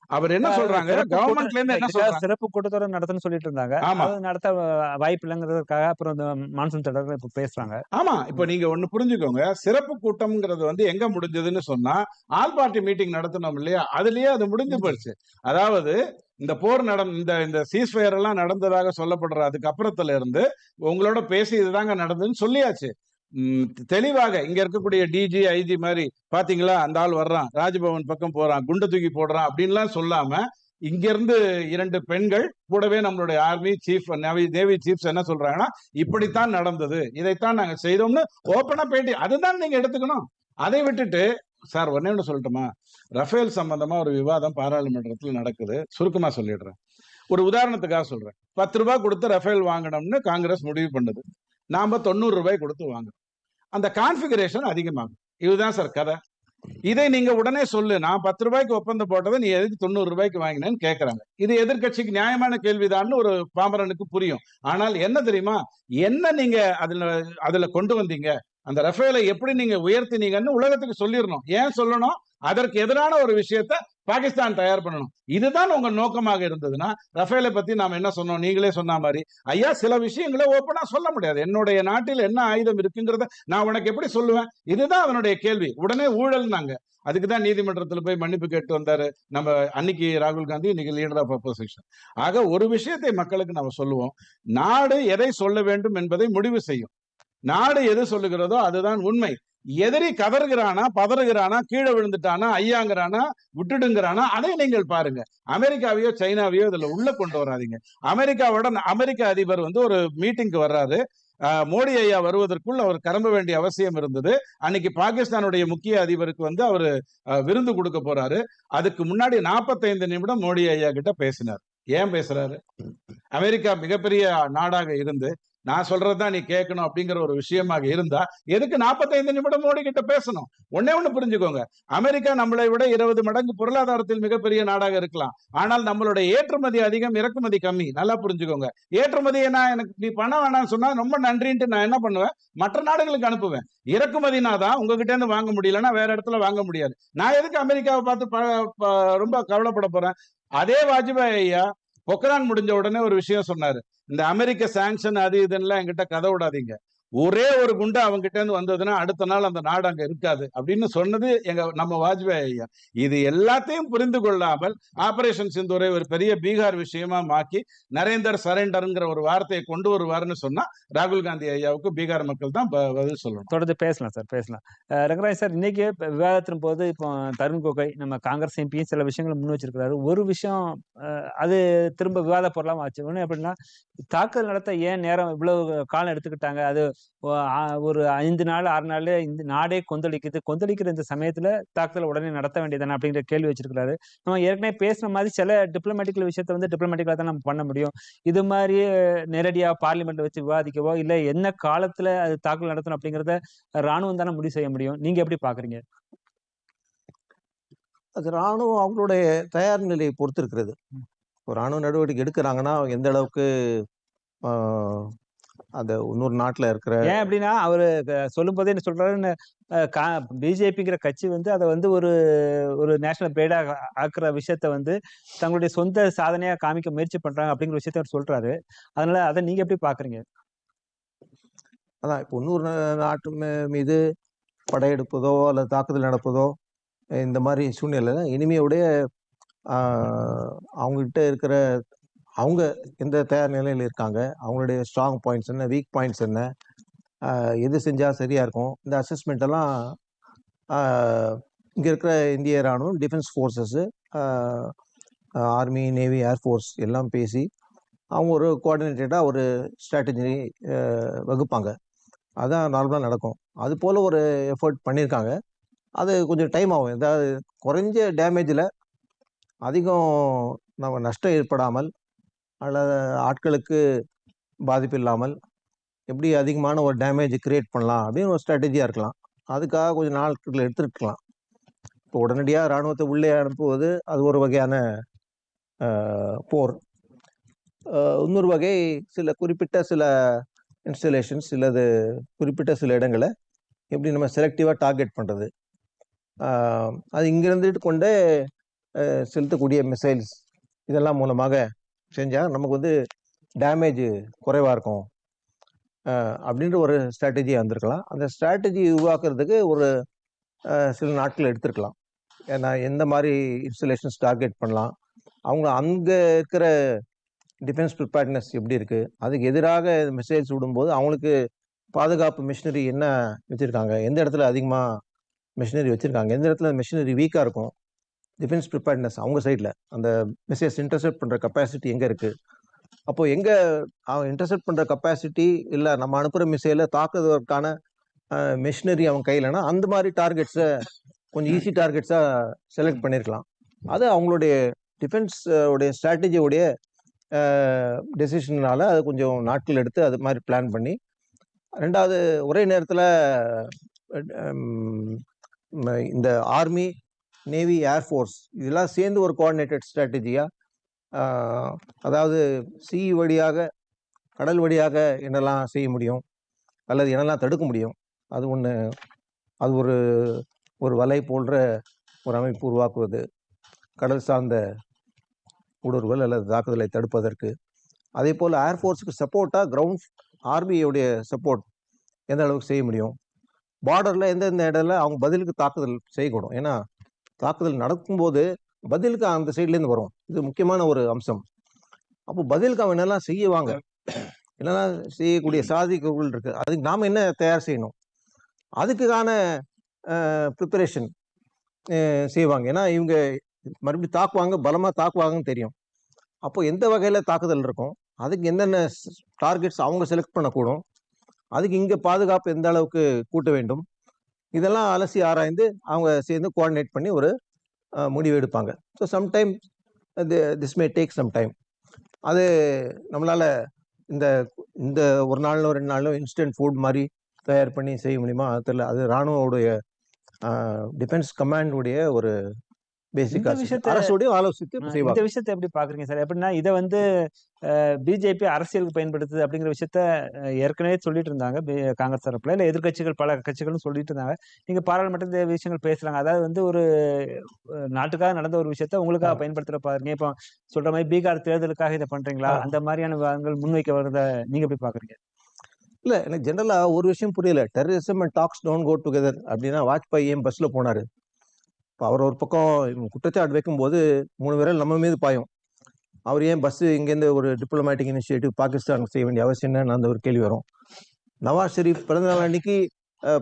அவர் என்ன சொல்றாங்க? கவர்மெண்ட்ல இருந்து என்ன சொல்றாங்க? சிறப்பு கூட்டத்தொடர் நடத்துன்னு சொல்லிட்டு இருந்தாங்க ஆமா. அது நடத்த வாய்ப்பு இல்லைங்கிறதுக்காக அப்புறம் இந்த மான்சூன் தொடர் இப்ப பேசுறாங்க. ஆமா. இப்ப நீங்க ஒண்ணு புரிஞ்சுக்கோங்க. சிறப்பு கூட்டம்ங்கிறது வந்து எங்க முடிஞ்சதுன்னு சொன்னா ஆல் பார்ட்டி மீட்டிங் நடத்தினோம் இல்லையா? அதுலயே அது முடிஞ்சு போயிடுச்சு அதாவது இந்த போர் நட இந்த இந்த சீஸ்ஃபயர் எல்லாம் நடந்ததாக சொல்லப்படுற அதுக்கப்புறத்துல இருந்து உங்களோட பேசி இதுதாங்க நடந்ததுன்னு சொல்லியாச்சு. தெளிவாக இங்க இருக்கக்கூடிய டிஜி ஐஜி மாதிரி பாத்தீங்களா? அந்த ஆள் வர்றான் ராஜ்பவன் பக்கம் போறான் குண்டு தூக்கி போடுறான் அப்படின்லாம் சொல்லாம இங்க இருந்து இரண்டு பெண்கள் கூடவே நம்மளுடைய army chief navy navy chiefs என்ன சொல்றாங்கன்னா இப்படித்தான் நடந்தது. இதைத்தான் நாங்க செய்தோம்னு ஓப்பனா பேட்டி அதுதான் நீங்க எடுத்துக்கணும். அதை விட்டுட்டு சார் ஒன்னே ஒன்று சொல்லட்டுமா? ரஃபேல் சம்பந்தமா ஒரு விவாதம் பாராளுமன்றத்தில் நடக்குது. சுருக்கமா சொல்லிடுறேன். ஒரு உதாரணத்துக்காக சொல்றேன். பத்து ரூபாய் கொடுத்து ரஃபேல் வாங்கணும்னு காங்கிரஸ் முடிவு பண்ணுது. நாம தொண்ணூறு ரூபாய் கொடுத்து வாங்குறோம். அந்த கான்ஃபிகரேஷன் அதிகமாகும். இதுதான் சார் கதை. இதை நீங்க உடனே சொல்லு. நான் பத்து ரூபாய்க்கு ஒப்பந்தம் போட்டதை நீ எதுக்கு தொண்ணூறு ரூபாய்க்கு வாங்கினேன்னு கேட்கறாங்க இது எதிர்க்கட்சிக்கு நியாயமான கேள்விதான்னு ஒரு பாமரனுக்கு புரியும். ஆனால் என்ன தெரியுமா? என்ன நீங்க அதுல அதுல கொண்டு வந்தீங்க? அந்த ரஃபேலை எப்படி நீங்க உயர்த்தினீங்கன்னு உலகத்துக்கு சொல்லிடணும். ஏன் சொல்லணும்? அதற்கு எதிரான ஒரு விஷயத்த பாகிஸ்தான் தயார் பண்ணணும். இதுதான் உங்க நோக்கமாக இருந்ததுன்னா ரஃபேலை பத்தி நாம என்ன சொன்னோம்? நீங்களே சொன்ன மாதிரி ஐயா சில விஷயங்களை ஓப்பனா சொல்ல முடியாது. என்னுடைய நாட்டில் என்ன ஆயுதம் இருக்குங்கிறத நான் உனக்கு எப்படி சொல்லுவேன்? இதுதான் அவனுடைய கேள்வி. உடனே ஊழல்னாங்க. அதுக்கு தான் நீதிமன்றத்தில் போய் மன்னிப்பு கேட்டு வந்தாரு நம்ம அன்னைக்கு ராகுல் காந்தி இன்னைக்கு லீடர் ஆஃப் அப்போசிஷன் ஆக ஒரு விஷயத்தை மக்களுக்கு நம்ம சொல்லுவோம். நாடு எதை சொல்ல வேண்டும் என்பதை முடிவு செய்யும். நாடு எது சொல்லுகிறதோ அதுதான் உண்மை. எதிரி கதறுகிறானா பதறுகிறானா கீழே விழுந்துட்டானா ஐயாங்கிறானா விட்டுடுங்கிறானா அதை நீங்கள் பாருங்க. அமெரிக்காவையோ சைனாவையோ இதுல உள்ள கொண்டு வராதீங்க. அமெரிக்காவோட அமெரிக்க அதிபர் வந்து ஒரு மீட்டிங்க்கு வர்றாரு. ஆஹ் மோடி ஐயா வருவதற்குள் அவர் கிளம்ப வேண்டிய அவசியம் இருந்தது. அன்னைக்கு பாகிஸ்தானுடைய முக்கிய அதிபருக்கு வந்து அவர் விருந்து கொடுக்க போறாரு. அதுக்கு முன்னாடி 45 நிமிடம் மோடி ஐயா கிட்ட பேசினார். ஏன் பேசுறாரு? அமெரிக்கா மிகப்பெரிய நாடாக இருந்து நான் சொல்றதுதான் நீ கேட்கணும் அப்படிங்கிற ஒரு விஷயமாக இருந்தா எதுக்கு 45 நிமிடம் மோடி கிட்ட பேசணும்? ஒன்னே ஒண்ணு புரிஞ்சுக்கோங்க. அமெரிக்கா நம்மளை விட இருபது மடங்கு பொருளாதாரத்தில் மிகப்பெரிய நாடாக இருக்கலாம். ஆனால் நம்மளுடைய ஏற்றுமதி அதிகம் இறக்குமதி கம்மி. நல்லா புரிஞ்சுக்கோங்க. ஏற்றுமதியை நான் எனக்கு நீ பணம் வேணாம்னு சொன்னா ரொம்ப நன்றின்ட்டு நான் என்ன பண்ணுவேன்? மற்ற நாடுகளுக்கு அனுப்புவேன். இறக்குமதினா தான் உங்ககிட்ட இருந்து வாங்க முடியலன்னா வேற இடத்துல வாங்க முடியாது. நான் எதுக்கு அமெரிக்காவை பார்த்து ப- ரொம்ப கவலைப்பட போறேன்? அதே வாஜ்பாய் ஐயா பொக்ரான் முடிஞ்ச உடனே ஒரு விஷயம் சொன்னாரு. இந்த அமெரிக்க சாங்ஷன் அது இதுன்னு என்கிட்ட கதை விடாதீங்க. ஒரே ஒரு குண்டு அவங்ககிட்ட இருந்து வந்ததுன்னா அடுத்த நாள் அந்த நாடு அங்க இருக்காது அப்படின்னு சொன்னது எங்க நம்ம வாஜ்பாய் ஐயா. இது எல்லாத்தையும் புரிந்து கொள்ளாமல் ஆபரேஷன் சிந்தூரை ஒரு பெரிய பீகார் விஷயமா மாக்கி நரேந்தர் சரேண்டர்ங்கிற ஒரு வார்த்தையை கொண்டு வருவாருன்னு சொன்னா ராகுல் காந்தி ஐயாவுக்கு பீகார் மக்கள் தான் ப- பதில் சொல்லணும். தொடர்ந்து பேசலாம் சார் பேசலாம். அஹ் ரங்கராஜ் சார் இன்னைக்கு விவாதத்தின் போது இப்போ தருண் கோகை நம்ம காங்கிரஸ் எம்பியும் சில விஷயங்களை முன் வச்சிருக்கிறாரு. ஒரு விஷயம் அது திரும்ப விவாத பொருளாம ஆச்சு. ஒன்று எப்படின்னா தாக்குதல் நடத்த ஏன் நேரம் இவ்வளவு காலம் எடுத்துக்கிட்டாங்க? அது ஒரு ஐந்து நாள் ஆறு நாள் இந்த நாடே கொந்தளிக்குது. கொந்தளிக்கிற இந்த சமயத்துல தாக்குதல் உடனே நடத்த வேண்டியதானே அப்படிங்கிற கேள்வி வச்சிருக்காரு நம்ம ஏற்கனவே பேசின மாதிரி சில டிப்ளமேட்டிக்கல் விஷயத்த வந்து டிப்ளமேட்டிக்கலா தான் நம்ம பண்ண முடியும். இது மாதிரி நேரடியா பார்லிமெண்ட்ல வச்சு விவாதிக்கவோ இல்ல என்ன காலத்துல அது தாக்குதல் நடத்தணும் அப்படிங்கறத ராணுவம் தானே முடிவு செய்ய முடியும். நீங்க எப்படி பாக்குறீங்க? அது ராணுவம் அவங்களுடைய தயார் நிலையை பொறுத்து இருக்கிறது. இப்போ ராணுவ நடவடிக்கை எடுக்கிறாங்கன்னா எந்த அளவுக்கு ஆஹ், அந்த இன்னொரு நாட்டில் இருக்கிற ஏன் அப்படின்னா அவரு சொல்லும் போதே என்ன சொல்றாரு பிஜேபிங்கிற கட்சி வந்து அதை வந்து ஒரு ஒரு நேஷனல் பேடா ஆக்குற விஷயத்த வந்து தங்களுடைய சொந்த சாதனையா காமிக்க முயற்சி பண்றாங்க அப்படிங்கிற விஷயத்த அவர் சொல்றாரு. அதனால அதை நீங்க எப்படி பாக்குறீங்க? அதான் இப்போ இன்னொரு நாட்டு மீது படையெடுப்பதோ அல்லது தாக்குதல் நடப்பதோ இந்த மாதிரி சூழ்நிலை இனிமையுடைய அவங்ககிட்ட இருக்கிற அவங்க எந்த தயார் நிலையில் இருக்காங்க? அவங்களுடைய ஸ்ட்ராங் பாயிண்ட்ஸ் என்ன? வீக் பாயிண்ட்ஸ் என்ன? எது செஞ்சால் சரியாக இருக்கும்? இந்த அசஸ்மெண்ட் எல்லாம் இங்கே இருக்கிற இந்திய ராணுவம் defence forces army navy air force எல்லாம் பேசி அவங்க ஒரு கோஆர்டினேட்டடாக ஒரு ஸ்ட்ராட்டஜி வகுப்பாங்க. அதான் நார்மலாக நடக்கும். அது போல் ஒரு எஃபர்ட் பண்ணியிருக்காங்க அது கொஞ்சம் டைம் ஆகும். ஏதாவது குறைஞ்ச டேமேஜில் அதிகம் நம்ம நஷ்டம் ஏற்படாமல் அல்லது ஆட்களுக்கு பாதிப்பு இல்லாமல் எப்படி அதிகமான ஒரு டேமேஜ் க்ரியேட் பண்ணலாம் அப்படின்னு ஒரு ஸ்ட்ராட்டஜியாக இருக்கலாம். அதுக்காக கொஞ்சம் நாட்கள் எடுத்துருக்கலாம். இப்போ உடனடியாக இராணுவத்தை உள்ளே அனுப்புவது அது ஒரு வகையான போர். இன்னொரு வகை சில குறிப்பிட்ட சில இன்ஸ்டலேஷன்ஸ் சிலது குறிப்பிட்ட சில இடங்களை எப்படி நம்ம செலக்டிவாக டார்கெட் பண்ணுறது அது இங்கிருந்துட்டு கொண்டே செலுத்தக்கூடிய மிசைல்ஸ் இதெல்லாம் மூலமாக செஞ்சால் நமக்கு வந்து டேமேஜ் குறைவாக இருக்கும். அப்படின்ற ஒரு ஸ்ட்ராட்டஜி வந்திருக்கலாம் அந்த ஸ்ட்ராட்டஜி உருவாக்குறதுக்கு ஒரு சில நாட்கள் எடுத்திருக்கலாம். ஏன்னா எந்த மாதிரி இன்ஸ்டலேஷன்ஸ் டார்கெட் பண்ணலாம். அவங்க அங்கே இருக்கிற டிஃபென்ஸ் ப்ரிப்பேர்ட்னஸ் எப்படி இருக்குது அதுக்கு எதிராக மிசைல்ஸ் விடும்போது அவங்களுக்கு பாதுகாப்பு மிஷினரி என்ன வச்சுருக்காங்க? எந்த இடத்துல அதிகமாக மிஷினரி வச்சுருக்காங்க? எந்த இடத்துல மிஷினரி வீக்காக இருக்கும்? டிஃபென்ஸ் ப்ரிப்பேர்ட்னஸ் அவங்க சைடில் அந்த மெசேஜ் இன்டர்செப்ட் பண்ணுற கெப்பாசிட்டி எங்கே இருக்குது அப்போது எங்கே அவன் இன்டர்செப்ட் பண்ணுற கெப்பாசிட்டி இல்லை நம்ம அனுப்புகிற மிசைலை தாக்குவதற்கான மிஷினரி அவன் கையிலனா அந்த மாதிரி டார்கெட்ஸை கொஞ்சம் ஈஸி டார்கெட்ஸாக செலக்ட் பண்ணியிருக்கலாம் அது அவங்களுடைய டிஃபென்ஸ் உடைய ஸ்ட்ராட்டஜியோடைய டெசிஷனால அது கொஞ்சம் நாட்கள் எடுத்து அது மாதிரி பிளான் பண்ணி ரெண்டாவது ஒரே நேரத்தில் இந்த ஆர்மி நேவி ஏர்ஃபோர்ஸ் இதெல்லாம் சேர்ந்து ஒரு கோஆர்டினேட்டட் ஸ்ட்ராட்டஜியாக அதாவது சி வழியாக கடல் வழியாக என்னெல்லாம் செய்ய முடியும்? அல்லது என்னெல்லாம் தடுக்க முடியும்? அது ஒன்று அது ஒரு ஒரு வலை போன்ற ஒரு அமைப்பு உருவாக்குவது கடல் சார்ந்த ஊடுருவல் அல்லது தாக்குதலை தடுப்பதற்கு. அதே போல் ஏர்ஃபோர்ஸுக்கு சப்போர்ட்டாக கிரவுண்ட் ஆர்மியோடைய சப்போர்ட் எந்த அளவுக்கு செய்ய முடியும்? பார்டரில் எந்தெந்த இடத்துல அவங்க பதிலுக்கு தாக்குதல் செய்யக்கூடும். ஏன்னா தாக்குதல் நடக்கும்போது பதிலுக்கு அந்த சைட்லேருந்து வரும். இது முக்கியமான ஒரு அம்சம். அப்போ பதிலுக்கு அவன் என்னெல்லாம் செய்வாங்க? என்னெல்லாம் செய்யக்கூடிய சாதிக்கங்கள் இருக்குது அதுக்கு நாம் என்ன தயார் செய்யணும்? அதுக்கான ப்ரிப்பரேஷன் செய்வாங்க. ஏன்னா இவங்க மறுபடியும் தாக்குவாங்க பலமாக தாக்குவாங்கன்னு தெரியும். அப்போ எந்த வகையில் தாக்குதல் இருக்கும்? அதுக்கு என்னென்ன டார்கெட்ஸ் அவங்க செலக்ட் பண்ணக்கூடும்? அதுக்கு இங்கே பாதுகாப்பு எந்த அளவுக்கு கூட்ட வேண்டும்? இதெல்லாம் அலசி ஆராய்ந்து அவங்க சேர்ந்து கோஆர்டினேட் பண்ணி ஒரு முடிவு எடுப்பாங்க. So sometime this may take some time அது நம்மளால் இந்த இந்த ஒரு நாளிலோ ரெண்டு நாளிலோ இன்ஸ்டன்ட் ஃபுட் மாதிரி தயார் பண்ணி செய்ய முடியுமா? அது தெரியல. அது ராணுவோடைய டிஃபென்ஸ் கமாண்டுடைய ஒரு பேசிக் இந்த விஷயத்த- அரசோடைய ஆலோசித்து இந்த விஷயத்தை எப்படி பாக்குறீங்க சார்? எப்படின்னா இதை வந்து பிஜேபி அரசியலுக்கு பயன்படுத்துது அப்படிங்கிற விஷயத்த ஏற்கனவே சொல்லிட்டு இருந்தாங்க. காங்கிரஸ் தரப்புல இல்ல எதிர்க்கட்சிகள் பல கட்சிகளும் சொல்லிட்டு இருந்தாங்க. நீங்க பாராளுமன்றத்தில் இந்த விஷயங்கள் பேசுறாங்க அதாவது வந்து ஒரு நாட்டுக்காக நடந்த ஒரு விஷயத்த உங்களுக்காக பயன்படுத்துற பாருங்க. இப்போ சொல்ற மாதிரி பீகார் தேர்தலுக்காக இதை பண்றீங்களா. அந்த மாதிரியான விவாதங்கள் முன்வைக்க வரத நீங்க எப்படி பாக்குறீங்க இல்லை எனக்கு ஜென்ரலாக ஒரு விஷயம் புரியல. Terrorism and talks don't go together அப்படின்னா வாஜ்பாய் ஏன் பஸ்ஸில் போனார்? இப்போ அவர் ஒரு பக்கம் குற்றச்சாட்டு வைக்கும்போது மூணு விரல் நம்ம மீது பாயும். அவர் ஏன் பஸ்ஸு இங்கேருந்து ஒரு டிப்ளமேட்டிக் இனிஷியேட்டிவ் பாகிஸ்தானுக்கு செய்ய வேண்டிய அவசியம் என்னன்னு அந்த ஒரு கேள்வி வரும். நவாஸ் ஷெரீப் பிறந்த நாள் அன்னைக்கு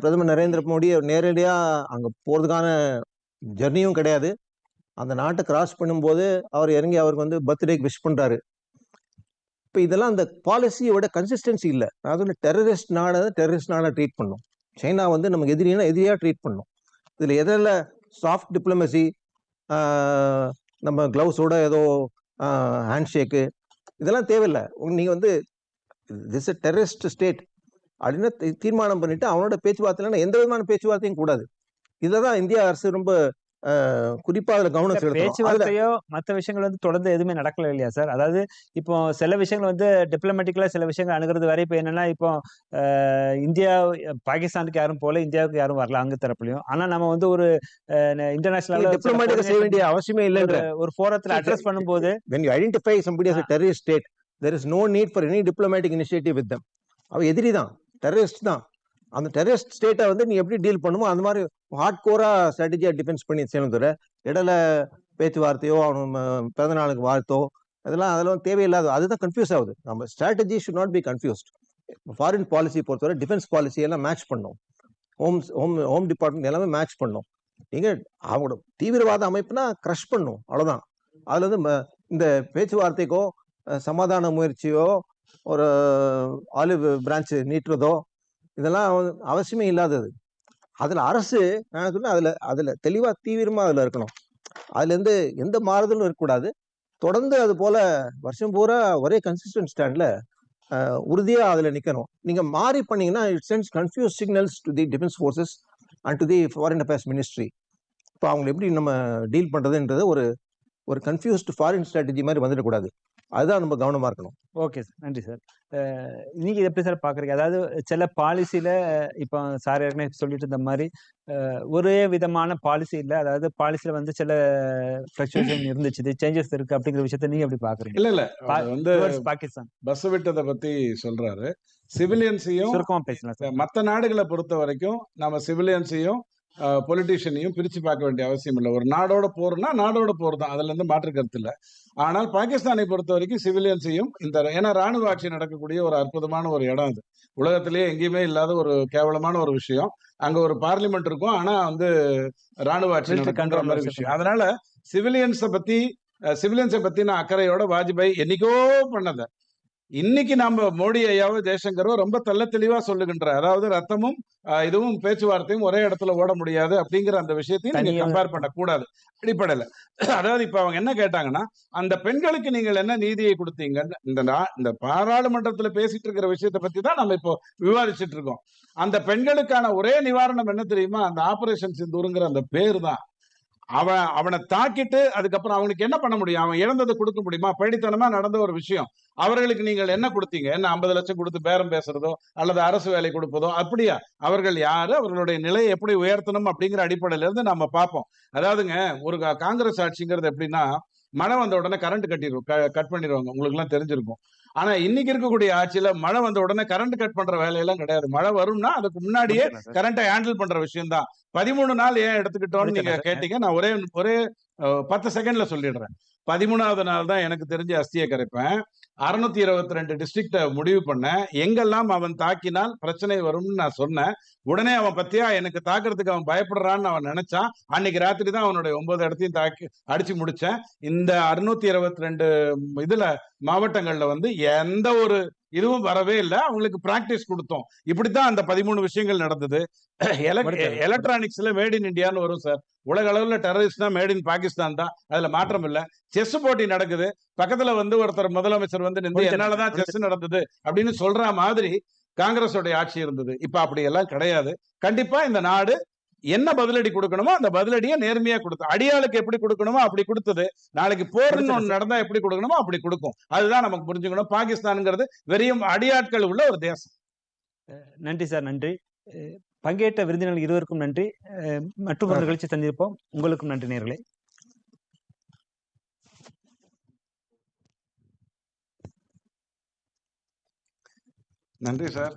பிரதமர் நரேந்திர மோடி நேரடியாக அங்கே போகிறதுக்கான ஜெர்னியும் கிடையாது. அந்த நாட்டை கிராஸ் பண்ணும்போது அவர் இறங்கி அவருக்கு வந்து பர்த்டேக்கு விஷ் பண்ணுறாரு இப்போ இதெல்லாம் அந்த பாலிசியோட கன்சிஸ்டன்சி இல்லை. நான் சொன்ன டெரரிஸ்ட் நாடை டெரரிஸ்ட் நாடாக ட்ரீட் பண்ணும். சைனா வந்து நமக்கு எதிரினா எதிரியாக ட்ரீட் பண்ணும். இதில் எதில் சாஃப்ட் டிப்ளமசி நம்ம க்ளவுஸோட ஏதோ ஹேண்ட் ஷேக்கு இதெல்லாம் தேவையில்லை. நீங்கள் வந்து திஸ் எ டெரரிஸ்ட் ஸ்டேட் அப்படின்னு தீ- தீர்மானம் பண்ணிட்டு அவனோட பேச்சுவார்த்தையில எந்த விதமான பேச்சுவார்த்தையும் கூடாது. இதில் தான் இந்திய அரசு ரொம்ப குறிப்பா அதுல கவனம் செலுத்தணும். பேச்சுவார்த்தையோ மத்த விஷயங்கள் வந்து தொடர்ந்து எதுவுமே நடக்கல இல்லையா சார்? அதாவது இப்போ சில விஷயங்கள் வந்து டிப்ளமேட்டிக்கலா சில விஷயங்கள் அணுகிறது வரை இப்போ என்னன்னா இப்போ இந்தியா பாகிஸ்தானுக்கு யாரும் போல இந்தியாவுக்கு யாரும் வரல அங்க தரப்புலையும். ஆனா நம்ம வந்து ஒரு இன்டர்நேஷனல் டிப்ளமேட்டிக் செய்ய வேண்டிய அவசியமே இல்லைன்ற. ஒரு ஃபோரத்துல அட்ரஸ் பண்ணும்போது when you identify somebody as a terrorist state there is no need for any diplomatic initiative with them. அவ எதிரி தான் டெரரிஸ்ட் தான். அந்த டெரரிஸ்ட் ஸ்டேட்டை வந்து நீ எப்படி டீல் பண்ணுமோ அந்த மாதிரி ஹார்ட் கோராக ஸ்ட்ராட்டஜியாக டிஃபென்ஸ் பண்ணி செய்யணும் தவிர இடையில பேச்சுவார்த்தையோ அவன் ம- பிறந்த நாளுக்கு வாழ்த்தோ அதெல்லாம் அதெல்லாம் தேவையில்லாத அதுதான் கன்ஃபியூஸ் ஆகுது. நம்ம strategy should not be confused foreign policy பொறுத்தவரை டிஃபென்ஸ் பாலிசி எல்லாம் மேட்ச் பண்ணும். ஹோம் ஹோம் ஹோம் டிபார்ட்மெண்ட் எல்லாமே மேட்ச் பண்ணும். நீங்கள் அவங்களோட தீவிரவாத அமைப்புனா க்ரஷ் பண்ணும். அவ்வளோதான் அதில் வந்து ம- இந்த பேச்சுவார்த்தைக்கோ சமாதான முயற்சியோ ஒரு ஆலிவ் பிரான்ச் நீட்டுறதோ இதெல்லாம் அவசியமே இல்லாதது. அதில் அரசு நான் சொன்னேன் அதில் அதில் தெளிவாக தீவிரமாக அதில் இருக்கணும். அதுலேருந்து எந்த மாறுதலும் இருக்கக்கூடாது. தொடர்ந்து அது போல் வருஷம் பூரா ஒரே கன்சிஸ்டன்ட் ஸ்டாண்டில் உறுதியாக அதில் நிற்கணும் நீங்கள் மாறி பண்ணீங்கன்னா it sends confuse signals to the defence forces and to the foreign affairs ministry இப்போ அவங்களை எப்படி நம்ம டீல் பண்ணுறதுன்றது ஒரு ஒரு கன்ஃபியூஸ்டு ஃபாரின் ஸ்ட்ராட்டஜி மாதிரி வந்துடக்கூடாது. அதுதான் நம்ம கவனமா இருக்கணும். Okay sir. நன்றி சார். நீங்க எப்படி சார் பாக்குறீங்க? அதாவது சில பாலிசியில இப்போ சார் ஏற்கனவே சொல்லிட்டு இருந்த மாதிரி ஒரே விதமான பாலிசி இல்ல. அதாவது பாலிசியில வந்து சில ஃபிளக்சுவேஷன் இருந்துச்சு. சேஞ்சஸ் இருக்கு அப்படிங்கிற விஷயத்த நீங்க எப்படி பாக்குறீங்க? இல்ல இல்ல. வந்து பாகிஸ்தான் பஸ் விட்டதை பத்தி சொல்றாரு. சிவிலியன்ஸையும் சுருக்கமா பேசலாம் சார். மற்ற நாடுகளை பொறுத்த வரைக்கும் நம்ம சிவிலியன்ஸையும் பொலிட்டீஷியனையும் பிரிச்சு பார்க்க வேண்டிய அவசியம் இல்லை. ஒரு நாடோட போர்னா நாடோட போர் தான். அதுல இருந்து மாற்று கருத்து இல்லை. ஆனால் பாகிஸ்தானை பொறுத்த வரைக்கும் சிவிலியன்ஸையும் இந்த ஏன்னா ராணுவ ஆட்சி நடக்கக்கூடிய ஒரு அற்புதமான ஒரு இடம் அது. உலகத்திலேயே எங்கேயுமே இல்லாத ஒரு கேவலமான ஒரு விஷயம். அங்க ஒரு பார்லிமெண்ட் இருக்கும். ஆனா வந்து ராணுவ ஆட்சி control மாதிரி. விஷயம். அதனால சிவிலியன்ஸை பத்தி சிவிலியன்ஸை பத்தி நான் அக்கறையோட வாஜ்பாய் என்னைக்கோ பண்ணத இன்னைக்கு நம்ம மோடி ஐயாவோ ஜெய்சங்கரோ ரொம்ப தெள்ள தெளிவா சொல்லுகின்ற அதாவது ரத்தமும் இதுவும் பேச்சுவார்த்தையும் ஒரே இடத்துல ஓட முடியாது அப்படிங்கிற அந்த விஷயத்தையும் நீங்க கம்பேர் பண்ணக்கூடாது. அடிப்படையில. அதாவது இப்ப அவங்க என்ன கேட்டாங்கன்னா அந்த பெண்களுக்கு நீங்கள் என்ன நீதியை கொடுத்தீங்கன்னு இந்த இந்த பாராளுமன்றத்துல பேசிட்டு இருக்கிற விஷயத்தை பத்தி தான் நம்ம இப்போ விவாதிச்சுட்டு இருக்கோம். அந்த பெண்களுக்கான ஒரே நிவாரணம் என்ன தெரியுமா? அந்த ஆபரேஷன் சிந்தூருங்கிற அந்த பேர் தான் அவன் அவனை தாக்கிட்டு அதுக்கப்புறம் அவனுக்கு என்ன பண்ண முடியும்? அவன் இழந்ததை கொடுக்க முடியுமா? படித்தனமா நடந்த ஒரு விஷயம். அவர்களுக்கு நீங்கள் என்ன கொடுத்தீங்க? என்ன ஐம்பது லட்சம் கொடுத்து பேரம் பேசுறதோ அல்லது அரசு வேலை கொடுப்பதோ அப்படியா? அவர்கள் யாரு? அவர்களுடைய நிலையை எப்படி உயர்த்தணும் அப்படிங்கிற அடிப்படையில இருந்து நம்ம பார்ப்போம். அதாவதுங்க ஒரு காங்கிரஸ் ஆட்சிங்கிறது எப்படின்னா மழை வந்த உடனே கரண்ட் கட்டிடுவோம் கட் பண்ணிடுவாங்க உங்களுக்கு எல்லாம் தெரிஞ்சிருக்கும். ஆனா இன்னைக்கு இருக்கக்கூடிய ஆட்சியில மழை வந்த உடனே கரண்ட் கட் பண்ற வேலையெல்லாம் கிடையாது. மழை வரும்னா அதுக்கு முன்னாடியே கரண்ட்டை ஹேண்டில் பண்ற விஷயம் தான் பதிமூணு நாள் ஏன் எடுத்துக்கிட்டோம்னு நீங்க. கேட்டீங்க நான் ஒரே ஒரே பத்து செகண்ட்ல சொல்லிடுறேன். பதிமூணாவது நாள் தான் எனக்கு தெரிஞ்ச அஸ்தியை கரைப்பேன். அறுநூத்தி இருபத்தி ரெண்டு டிஸ்ட்ரிக்ட முடிவு பண்ணேன். எங்கெல்லாம் அவன் தாக்கினால் பிரச்சனை வரும்னு நான் சொன்னேன். உடனே அவன் பத்தியா எனக்கு தாக்குறதுக்கு அவன் பயப்படுறான்னு அவன் நினைச்சான். அன்னைக்கு ராத்திரி தான் அவனுடைய ஒன்பது இடத்தையும் தாக்கி அடிச்சு முடிச்சேன். இந்த அறுநூத்தி இருபத்தி ரெண்டு இதுல மாவட்டங்கள்ல வந்து எந்த ஒரு இதுவும் வரவே இல்லை. அவங்களுக்கு பிராக்டிஸ் கொடுத்தோம். இப்படித்தான் அந்த பதிமூணு விஷயங்கள் நடந்தது. எலக்ட்ரானிக்ஸ்ல மேட் இன் இந்தியான்னு வரும் சார் உலக அளவுல டெரரிஸ்ட்னா மேட் இன் பாகிஸ்தான் தான். அதுல மாற்றம் இல்ல. செஸ் போட்டி நடக்குது. பக்கத்துல வந்து ஒருத்தர் முதலமைச்சர் வந்து நின்று. என்னாலதான் செஸ் நடந்தது அப்படின்னு சொல்ற மாதிரி காங்கிரஸோட ஆட்சி இருந்தது. இப்ப அப்படி எல்லாம் கிடையாது. கண்டிப்பா இந்த நாடு என்ன பதிலடி கொடுக்கணுமோ அந்த பதிலடியை நேர்மையா கொடுத்து அடியாளுக்கு எப்படி கொடுக்கணுமோ அப்படி கொடுத்தது. நாளைக்கு போர்னு ஒண்ணு நடந்தா எப்படி கொடுக்கணுமோ அப்படி கொடுக்கும். அதுதான் நமக்கு புரிஞ்சுக்கணும். பாகிஸ்தான்ங்கிறது வெறும் அடியாட்கள் உள்ள ஒரு தேசம். நன்றி சார் நன்றி. பங்கேற்ற விருந்தினர்கள் இருவருக்கும் நன்றி. மற்றும் ஒரு நிகழ்ச்சி சந்திப்போம். உங்களுக்கும் நன்றி நேர்களே. நன்றி சார்.